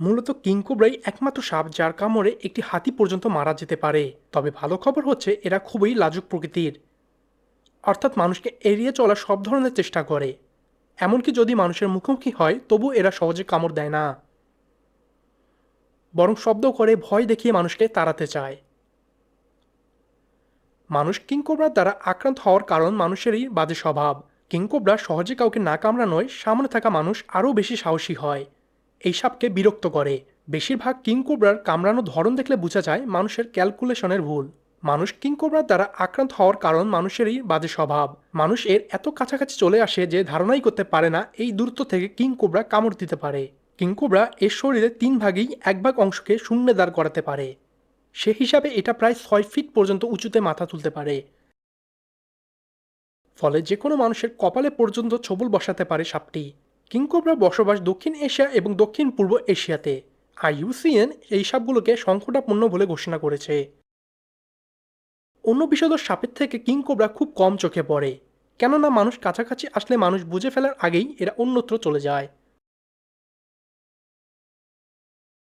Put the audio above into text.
মূলত কিংকোবরাই একমাত্র সাপ যার কামড়ে একটি হাতি পর্যন্ত মারা যেতে পারে। তবে ভালো খবর হচ্ছে, এরা খুবই লাজুক প্রকৃতির। অর্থাৎ মানুষকে এড়িয়ে চলার সব ধরনের চেষ্টা করে। এমনকি যদি মানুষের মুখোমুখি হয় তবু এরা সহজে কামড় দেয় না। বরং শব্দ করে, ভয় দেখিয়ে মানুষকে তাড়াতে চায়। মানুষ কিংকোবরার দ্বারা আক্রান্ত হওয়ার কারণ মানুষেরই বাজে স্বভাব। কিংকোবরা সহজে কাউকে না কামড়ানোয় সামনে থাকা মানুষ আরও বেশি সাহসী হয়। এই সাপকে বিরক্ত করে। বেশিরভাগ কিংকোবরার কামড়ানোর ধরন দেখলে বোঝা যায় মানুষের ক্যালকুলেশনের ভুল। মানুষ কিংকোবরার দ্বারা আক্রান্ত হওয়ার কারণ মানুষেরই বাজে স্বভাব। মানুষ এর এত কাছাকাছি চলে আসে যে ধারণাই করতে পারে না এই দূরত্ব থেকে কিংকোবরা কামড় দিতে পারে। কিংকোবরা এর শরীরে তিন ভাগেই এক ভাগ অংশকে শূন্যে দাঁড় করাতে পারে। সে হিসাবে এটা প্রায় ছয় ফিট পর্যন্ত উঁচুতে মাথা তুলতে পারে। ফলে যে কোনো মানুষের কপালে পর্যন্ত ছবল বসাতে পারে সাপটি। কিংকোবরা বসবাস দক্ষিণ এশিয়া এবং দক্ষিণ পূর্ব এশিয়াতে। আর ইউসিএন এই সাপগুলোকে সংকটাপন্ন বলে ঘোষণা করেছে। অন্য বিষধর সাপের থেকে কিংকোবরা খুব কম চোখে পড়ে। কেননা মানুষ কাছাকাছি আসলে মানুষ বুঝে ফেলার আগেই এরা অন্যত্র চলে যায়।